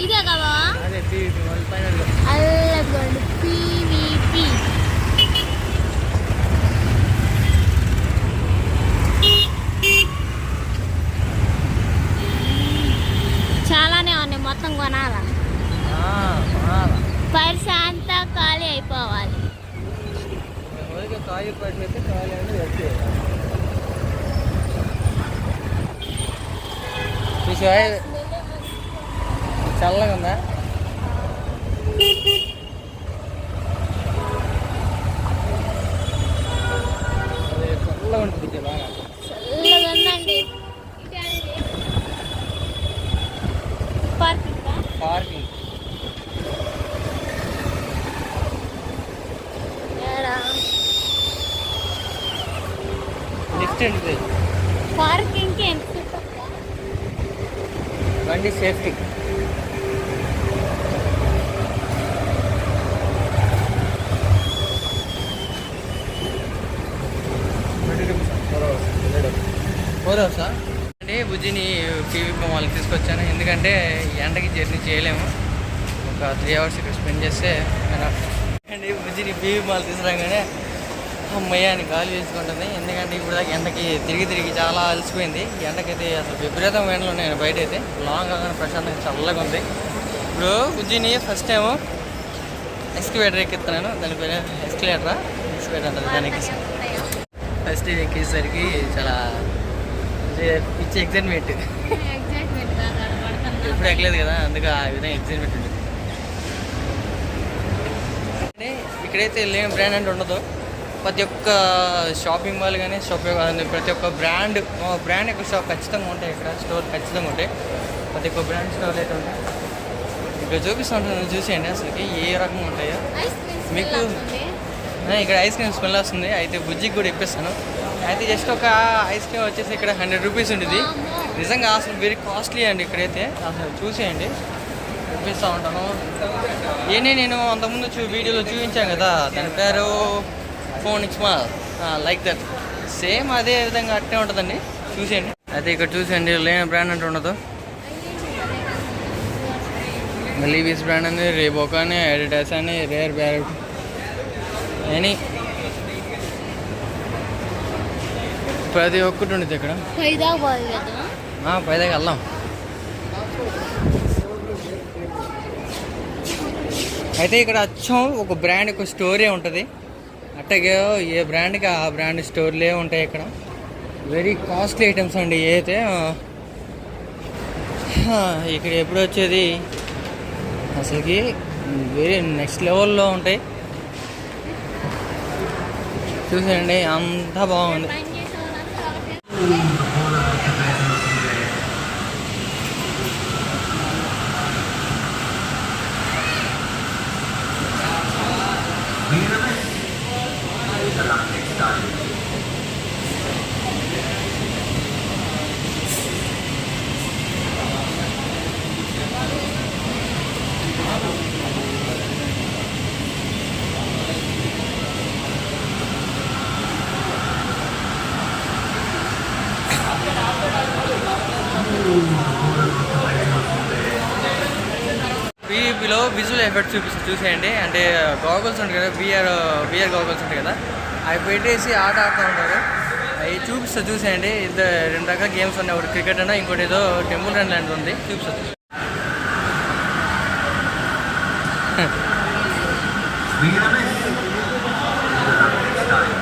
ఇదే కదా? అదే పీవీపీ చాలానే ఉన్నాయి మొత్తం కొనాలా? పర్స్ అంతా ఖాళీ అయిపోవాలి. చూసా చల్లగా ఉందా అదే చల్లగా ఉంటుంది ఇది బాగా చల్లగా ఉందండి పార్కింగ్ పార్కింగ్ లిఫ్ట్ ఉంటుంది పార్కింగ్కి ఎంత బండి సేఫ్టీ అవర్సా అంటే బుజ్జిని పీవీపీ వాళ్ళకి తీసుకొచ్చాను. ఎందుకంటే ఈ ఎండకి జర్నీ చేయలేము. ఒక త్రీ అవర్స్ ఇక్కడ స్పెండ్ చేస్తే. అండి బుజ్జిని పీవీ మాల్ తీసుకురాగానే అమ్మయ్య అని గాలి వేసుకుంటుంది. ఎందుకంటే ఇప్పుడు దాకా ఎండకి తిరిగి తిరిగి చాలా అలసిపోయింది. ఈ ఎండకైతే అసలు విపరీతం ఎండలు ఉన్నాయి బయట అయితే. లాంగ్ కాగానే ప్రశాంతంగా చల్లగా ఉంది. ఇప్పుడు బుజ్జిని ఫస్ట్ టైం ఎక్స్కవేటర్ ఎక్కిస్తున్నాను. దాని పేరు ఎక్స్కలేటరా ఎక్స్కలేటర్ అంటారు దానికి. ఫస్ట్ ఇది ఎక్కేసరికి చాలా పిచ్చి ఎగ్జైట్మెంట్ ఎప్పుడు ఎక్కలేదు కదా అందుకే ఆ విధంగా ఎగ్జైట్మెంట్ ఉంటుంది ఇక్కడైతే లేని బ్రాండ్ అంటే ఉండదు. ప్రతి ఒక్క షాపింగ్ మాల్ కానీ షాపింగ్ ప్రతి ఒక్క బ్రాండ్ బ్రాండ్ యొక్క షాప్ ఖచ్చితంగా ఉంటాయి ఇక్కడ స్టోర్ ఖచ్చితంగా ఉంటాయి. ప్రతి ఒక్క బ్రాండ్ స్టోర్ అయితే ఉంటాయి. ఇక్కడ చూపిస్తూ ఉంటాను చూసేయండి అసలుకి ఏ రకంగా ఉంటాయో. మీకు- ఇక్కడ ఐస్ క్రీమ్ స్మెల్ వస్తుంది. అయితే బుజ్జికి కూడా ఇప్పిస్తాను. అయితే జస్ట్ ఒక ఐస్ క్రీమ్ వచ్చేసి ఇక్కడ హండ్రెడ్ రూపీస్ ఉంటుంది నిజంగా అసలు వెరీ కాస్ట్లీ అండి ఇక్కడైతే. అసలు చూసేయండి. చూపిస్తూ ఉంటాను. ఏనే నేను అంతకుముందు చూ వీడియోలో చూపించాను కదా దాని పేరు ఫోన్ ఇచ్మా లైక్ దట్. సేమ్ అదే విధంగా అట్టే ఉంటుందండి. చూసేయండి. అయితే ఇక్కడ చూసేయండి లేని బ్రాండ్ అంటే ఉండదు. లీవీస్ బ్రాండ్ అని రేబోక్ అని ఎడిటాస్ అని రేర్ బ్యారెట్. అని ప్రతి ఒక్కటి ఉండేది ఇక్కడ. పైదాకా వెళ్దాం. అయితే ఇక్కడ అచ్చం ఒక బ్రాండ్ ఒక స్టోరీ ఉంటుంది. అట్టగే ఏ బ్రాండ్కి ఆ బ్రాండ్ స్టోర్లే ఉంటాయి ఇక్కడ. వెరీ కాస్ట్లీ ఐటమ్స్ అండి ఏ అయితే. ఇక్కడ ఎప్పుడు వచ్చేది? అసలుకి వెరీ నెక్స్ట్ లెవెల్లో ఉంటాయి. చూసేయండి అంతా బాగుంది. ఒకటే బీఈపీలో విజువల్ ఎఫెక్ట్ చూపిస్తే చూసేయండి. అంటే గాగుల్స్ ఉంటాయి కదా బిఆర్ బిఆర్ గాగుల్స్ ఉంటాయి కదా. అవి పెట్టేసి ఆట ఆడుతూ ఉంటారు. అవి చూపిస్తే చూసేయండి. ఇద్దరు రెండు రకాల గేమ్స్ ఉన్నాయి. ఒకటి క్రికెట్ అన్న ఇంకోటి ఏదో టెంపుల్ రన్ లాంటిది ఉంది. చూపిస్తా చూసి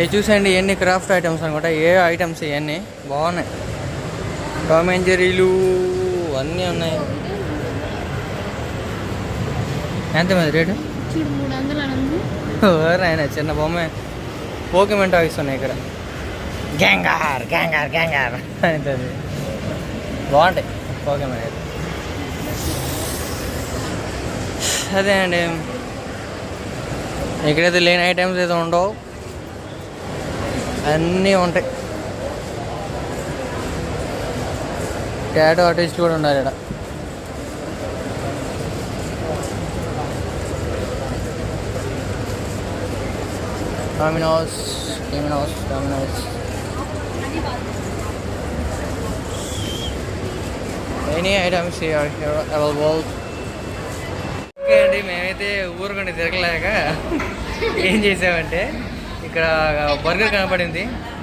ఇవి చూసండి ఎన్ని క్రాఫ్ట్ ఐటమ్స్ అనమాట ఏ ఐటమ్స్ ఇవన్నీ బాగున్నాయి. టామ్ అండ్ జెరీలు అన్నీ ఉన్నాయి. ఎంత మంది రేటు? ఆయన చిన్న బొమ్మ. పోకెమెంట్ ఉన్నాయి ఇక్కడ. గ్యాంగార్ గ్యాంగార్ గ్యాంగార్. అంటుంది. బాగుంటాయి. ఓకే అయితే అదే అండి. ఇక్కడైతే లేని ఐటమ్స్ ఏదో ఉండవు. అన్నీ ఉంటాయి. టాటో ఆర్టిస్ట్ కూడా ఉన్నారు ఇక్కడ. Domino's Domino's Domino's any items here, here okay అండి మేమైతే ఊరుకుండి తిరగలేక ఏం చేసామంటే ఇక్కడ బర్గర్ కనపడింది.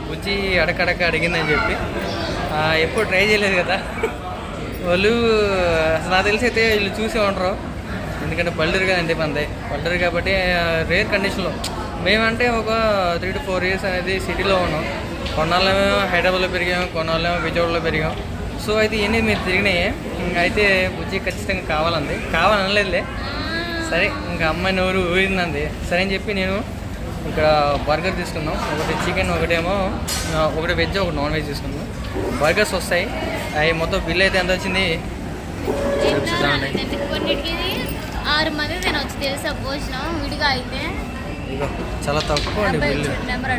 బుజ్జి అడకడక అడిగిందని చెప్పి. ఎప్పుడు ట్రై చేయలేదు కదా. వాళ్ళు అసలు నాకు తెలిసి అయితే వీళ్ళు చూసే ఉంటారు. ఎందుకంటే పల్లెరు కదండి మనది. పల్లెరు కాబట్టి రేర్ కండిషన్లో. మేమంటే ఒక త్రీ టు ఫోర్ ఇయర్స్ అనేది సిటీలో ఉన్నాం. కొన్నాళ్ళేమో హైదరాబాద్లో పెరిగాం కొన్నాళ్ళేమో విజయవాడలో పెరిగాం. సో అయితే ఇవన్నీ మీరు తిరిగినాయి. ఇంకా అయితే బుజ్జి ఖచ్చితంగా కావాలంది. కావాలనలేదులే. సరే ఇంకా అమ్మాయి నోరు ఊరిందంది. సరే అని చెప్పి నేను ఇక్కడ బర్గర్ తీసుకున్నాం ఒకటి చికెన్ ఒకటేమో ఒకటి వెజ్ ఒకటి నాన్ వెజ్ తీసుకున్నాం బర్గర్స్ వస్తాయి. అవి మొత్తం బిల్ అయితే ఎంత వచ్చింది? ఆరు మంది తెలుసా భోజనం? విడిగా అయితే. చాలా తక్కువ అండి బిల్లు. నెంబర్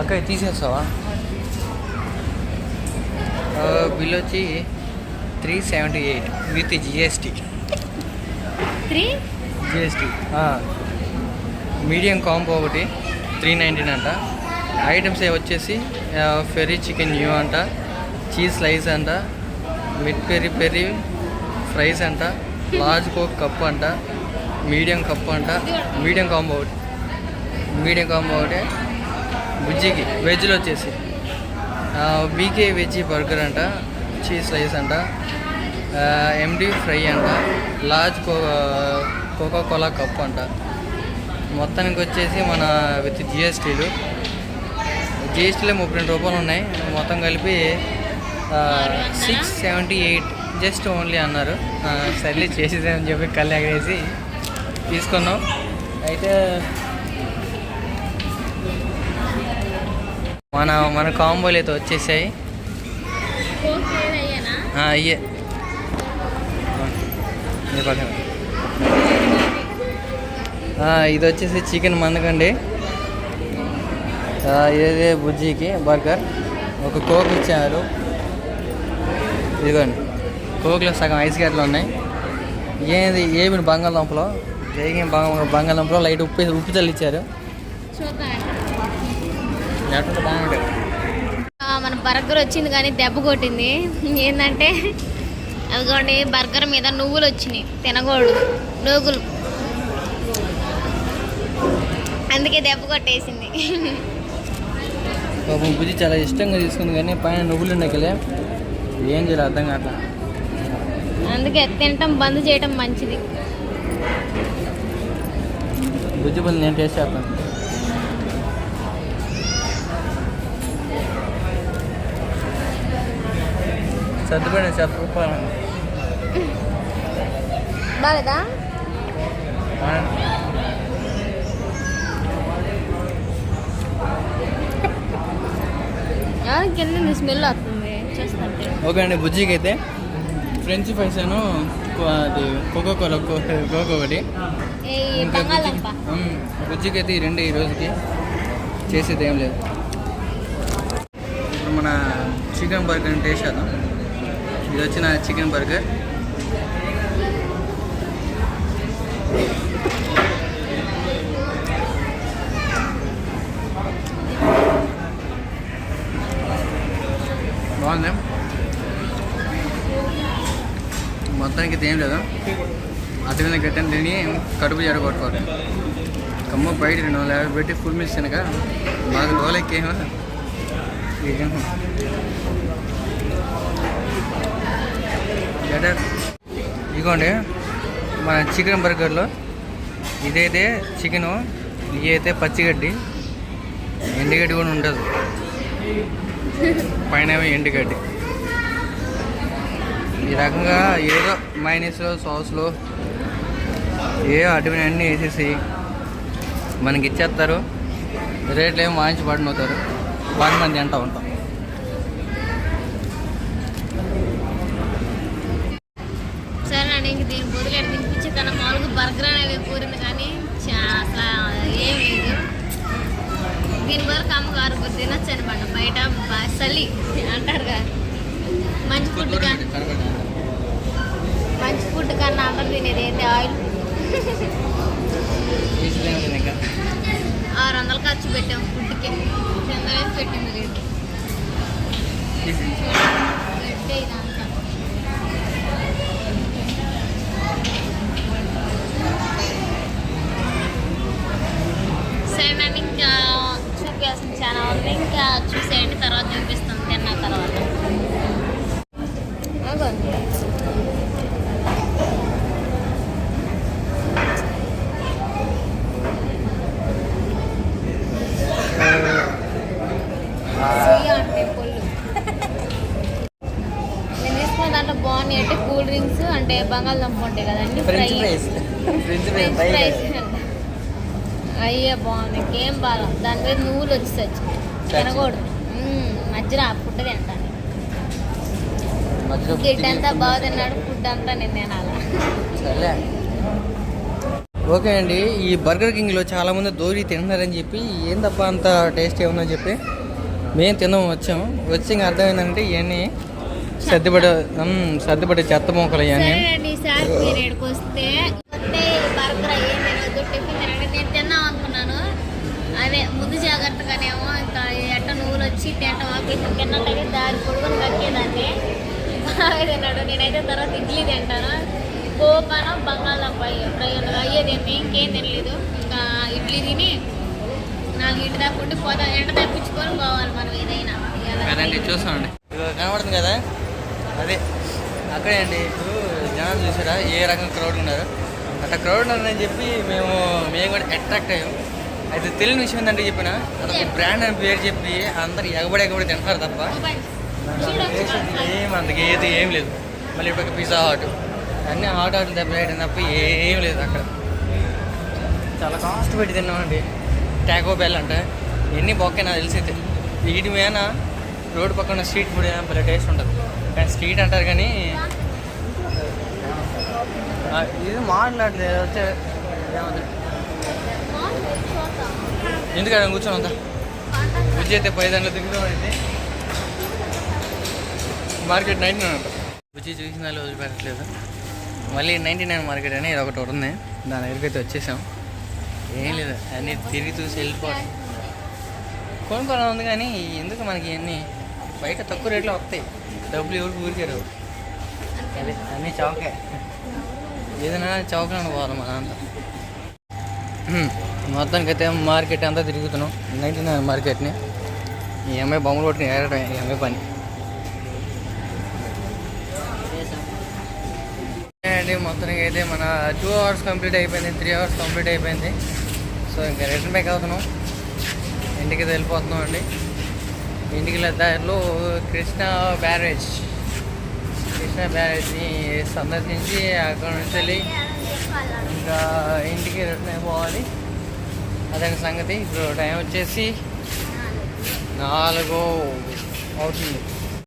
అక్క తీసేస్తావా? బిల్ వచ్చి three seventy eight with GST. Three? GST medium combo ఒకటి త్రీ నైంటీన్ అంట. ఐటమ్స్ వచ్చేసి ఫెరీ చికెన్ న్యూ అంట చీజ్ స్లైస్ అంట మిడ్ పెరి పెరి ఫ్రైస్ అంట లార్జ్ కోక్ కప్ అంట మీడియం కప్ అంట మీడియం కాంబో ఒకటి మీడియం కాంబో ఒకటి బుజ్జికి వెజ్లో వచ్చేసి. బీకే వెజ్ బర్గర్ అంట చీజ్ రైస్ అంట ఎండి ఫ్రై అంట లార్జ్ కోకా కోలా కప్ అంట. మొత్తానికి వచ్చేసి మన విత్ జిఎస్టీలు. జిఎస్టీలో ముప్పై రెండు రూపాయలు ఉన్నాయి. మొత్తం కలిపి six seventy eight just only అన్నారు. ఆ, సర్లే చేసేదని చెప్పి కళ్ళు ఎగరేసి తీసుకున్నాం. అయితే మన మన కాంబోలు అయితే వచ్చేసాయి. ఆ, అయ్యే ఇది వచ్చేసి చికెన్ మందకండి. ఇదే బుజ్జికి బర్గర్. ఒక కోక్ ఇచ్చారు. ఇదిగోండి. కోక్లో సగం ఐస్ గడ్డలు ఉన్నాయి. ఏది ఏమి బంగాళదుంపలో? ఏం బంగాళదుంపలో లైట్ ఉప్పు ఉప్పు తల్లిచ్చారు చూద్దాం మన బర్గర్ వచ్చింది కానీ దెబ్బ కొట్టింది. ఏంటంటే అదిగోండి బర్గర్ మీద నువ్వులు వచ్చినాయి. తినకూడదు. నూగులు. అందుకే దెబ్బ కొట్టేసింది. పాపం బుజ్జి చాలా ఇష్టంగా తీసుకుంది కానీ పైన నువ్వులు ఉండకలే ఏం చేయాలి అర్థం కావట్లా అందుకే తినటం బంద్ చేయటం మంచిది. బుజ్జి పళ్ళు నేను టేస్ట్ చేస్తాను. సర్దుపడిన బాలేదా? ఆ, కింద స్మెల్ వస్తుంది. ఓకే అండి బుజ్జికి అయితే ఫ్రెంచ్ ఫ్రైస్ అను కో- అది కోకో కోలా కోకో ఒకటి బుజ్జికి అయితే ఈ రెండు ఈ రోజుకి చేసేది ఏం లేదు. ఇప్పుడు మన చికెన్ బర్గర్ టేస్ట్ చేద్దాం. ఇది వచ్చిన చికెన్ బర్గర్ బాగుంది మొత్తానికి ఇది ఏం లేదు అతి మీద గట్టని తిని కడుపు జడగొట్టుకోవాలి కమ్మ బయట రెండు వందల యాభై పెట్టి ఫుల్ మిల్స్ తినక బాగా లోలెక్కేమో ఏమో బెటర్ ఇదిగోండి మన చికెన్ బర్గర్లో ఇదైతే చికెను ఇది అయితే పచ్చిగడ్డి ఎండుగడ్డి కూడా ఉండదు పైన ఎండుగడ్డి. ఈ రకంగా ఏదో మైనస్లో సాస్లో ఏ అటువన్నీ వేసేసి మనకి ఇచ్చేస్తారు. రేట్లు ఏమో వాయించి పడిపోతారు. బాగా మంది తింటూ ఉంటాం సరేనండి ఇంక దీని బదులు ఎక్కడ తినిపించి తన మామూలుగా బర్గర్ అనేది కూరింది కానీ చా- అసలు ఏం లేదు దీని బదులు కమ్మగారు తినొచ్చు అనమాట బయట బ- చలి అంటారు కదా. మంచి ఫుడ్ మంచి ఫుడ్ కన్నా అందరు తినేది ఏంటి? ఆయిల్. ఆరు వందలు ఖర్చు పెట్టాం ఫుడ్కి. చందనేసి పెట్టింది లేదు గడ్డే ఇదంతా సరేనండి ఇంకా చూపిస్తాను చాలా ఉంది ఇంకా చూసేయండి తర్వాత చూపిస్తాం తిన్న తర్వాత అగోండి. చెయ్యి అంటే పొల్లు నేను తీసుకున్న దాంట్లో బాగున్నాయి అంటే కూల్ డ్రింక్స్ అంటే బంగాళదుంప ఉంటాయి కదండి ఫ్రై. ఫ్రెంచ్ ఫ్రైస్ అయ్యే బాగుంది. ఇంకేం బాగా? దాని మీద నువ్వులు వచ్చి వచ్చి తినకూడదు. మధ్యలో ఆ ఫుడ్ తింటాను. గిడ్ అంతా బాగా తిన్నాడు ఫుడ్ అంతా నేను తినాలా? ఓకే అండి ఈ బర్గర్ కింగ్లో చాలామంది దోరి తింటున్నారని చెప్పి ఏం తప్ప అంత టేస్ట్ ఏమన్నా చెప్పి మేము తిన్నాం వచ్చాము వచ్చి. ఇంకా అర్థమైందంటే ఇవన్నీ సర్దిపడే సర్దిపడే చెత్త మొక్కలు ఇవన్నీ అదే ముందు జాగ్రత్తగానేమో ఇంకా ఎట్ట నువ్వులు వచ్చి తింటాం ఆపేసి తిన్నట్లయితే దారి పొడుగుని కక్కేదాన్ని. బాగా తిన్నాడు. నేనైతే తర్వాత ఇడ్లీ తింటాను. గోపాను బంగాళదుంప ఫ్రై ఉండదు అయ్యే తింటే ఇంకేం తినలేదు. ఇంకా ఇడ్లీ తిని నాలుగు ఇంటి దాకా ఉండి పోతా ఎండ తప్పించుకొని పోవాలి మనం ఏదైనా. చూస్తామండి. కనబడుతుంది కదా? అదే అక్కడే అండి. ఇప్పుడు జనాలు చూసారా? ఏ రకం క్రౌడ్ ఉన్నారు? అట్లా క్రౌడ్ ఉందని చెప్పి మేము మేము కూడా అట్రాక్ట్ అయ్యాం. అయితే తెలియని విషయం ఏంటంటే చెప్పిన అదొక బ్రాండ్ అని పేరు చెప్పి అందరు ఎగబడి ఎగబడి తింటారు తప్ప ఏం అందుకే ఏది ఏం లేదు. మళ్ళీ ఇప్పుడు పిజ్జా హాట్ అన్నీ హాట్ హాట్లు దెబ్బ తప్ప ఏం లేదు అక్కడ. చాలా కాస్ట్ పెట్టి తిన్నామండి ట్యాకో బెల్ అంట. ఎన్ని బొక్కే నాకు తెలిసి అయితే. వీటి మీద రోడ్డు పక్కన స్ట్రీట్ ఫుడ్ భలే టేస్ట్ ఉంటుంది. కానీ స్ట్రీట్ అంటారు కానీ ఇది మాట్లాడలేదు వచ్చే ఎందుకంటే కూర్చొని ఉందా బుజ్జి అయితే పై దాంట్లో దిగుతామండి మార్కెట్ నైన్టీ నైన్ అంట. బుజ్జి చూసిన వాళ్ళు వదిలిపెట్టట్లేదు. మళ్ళీ నైంటీ నైన్ మార్కెట్ అని ఇది ఒకటి ఉంది. దాని దగ్గరికి అయితే వచ్చేసాం. ఏం లేదు అన్నీ తిరిగి చూసి వెళ్ళిపోవడం కొనుక్కోవాలని ఉంది కానీ ఎందుకు మనకి ఇవన్నీ బయట తక్కువ రేట్లో వస్తాయి? డబ్బులు ఎవరికి ఊరికే రావు అదే అన్నీ చౌకే. ఏదైనా చౌకలను పోవాలి మన అంతా మొత్తానికి అయితే మార్కెట్ అంతా తిరుగుతున్నాం. నైన్టీ నైన్ మార్కెట్ని. ఈ అమ్మాయి బొమ్మలు కొట్టిన ఏరడం ఈ అమ్మాయి పని. అండి మొత్తానికి అయితే మన టూ అవర్స్ కంప్లీట్ అయిపోయింది త్రీ అవర్స్ కంప్లీట్ అయిపోయింది. సో ఇంకా రిటర్న్ బ్యాక్ అవుతున్నాం. ఇంటికి వెళ్ళిపోతున్నాం అండి. ఇంటికి దారిలో కృష్ణ బ్యారేజ్. కృష్ణ బ్యారేజ్ని సందర్శించి అక్కడ నుంచి వెళ్ళి ఇంకా ఇంటికి రిటర్న్ అయిపోవాలి అదే సంగతి. ఇప్పుడు టైం వచ్చేసి నాలుగు అవుతుంది.